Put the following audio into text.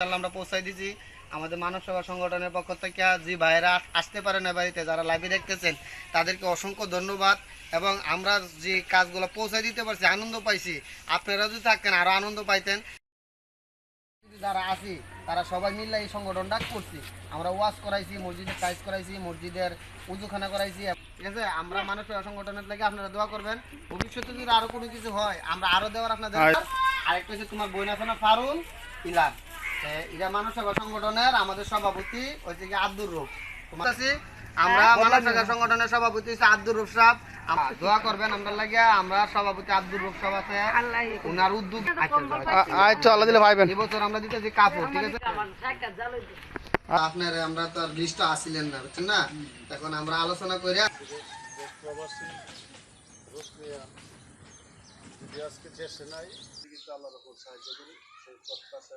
আমরা পৌঁছাই দিছি। আমাদের মানব সেবা সংগঠনের পক্ষ থেকে যে ভাইয়েরা আসতে পারে না বাড়িতে যারা লাইভে দেখতেছেন তাদেরকে অসংখ্য ধন্যবাদ। এবং আমরা যে কাজগুলো পৌঁছাই দিতে পারছি আনন্দ পাইছি। আপনারা যদি থাকতেন আরও আনন্দ পাইতেন। যারা আছি তারা সবাই মিলে এই সংগঠনটা করছি। আমরা ওয়াজ করাইছি মসজিদের কাজ করাইছি মসজিদের উজুখানা করাইছি। ঠিক আছে? আমরা মানুষ সেবা সংগঠনের লাগে আপনারা দোয়া করবেন। ভবিষ্যতে যদি আরও কোনো কিছু হয় আমরা আরও দেওয়ার আপনাদের আরেকটা হচ্ছে তোমার বই আছে না ফারুন ইলাম। এ, এরা মানুষ সেবা সংগঠনের আমাদের সভাপতি হচ্ছে কি আব্দুর রূপ তোমার কাছে আমরা মানব সেবা সংগঠনের সভাপতি হচ্ছে আব্দুর রূপ সাহেব। দোয়া করবেন আমরা লাগে আমরা সভাপতি আব্দুর রূপ সাহেব আছে। ওনার উদ্যোগ আচ্ছা আল্লাহ দিলে ভাইবেন এবছর আমরা দিতেছি কাপড় ঠিক আছে? আপনার আমরা তো আর লিস্ট আসিলেন না বুঝছেন না? এখন আমরা আলোচনা করে যে আজকে দেশে নাই আল্লাহর উপর সাহায্য করি সেই প্রত্যাশা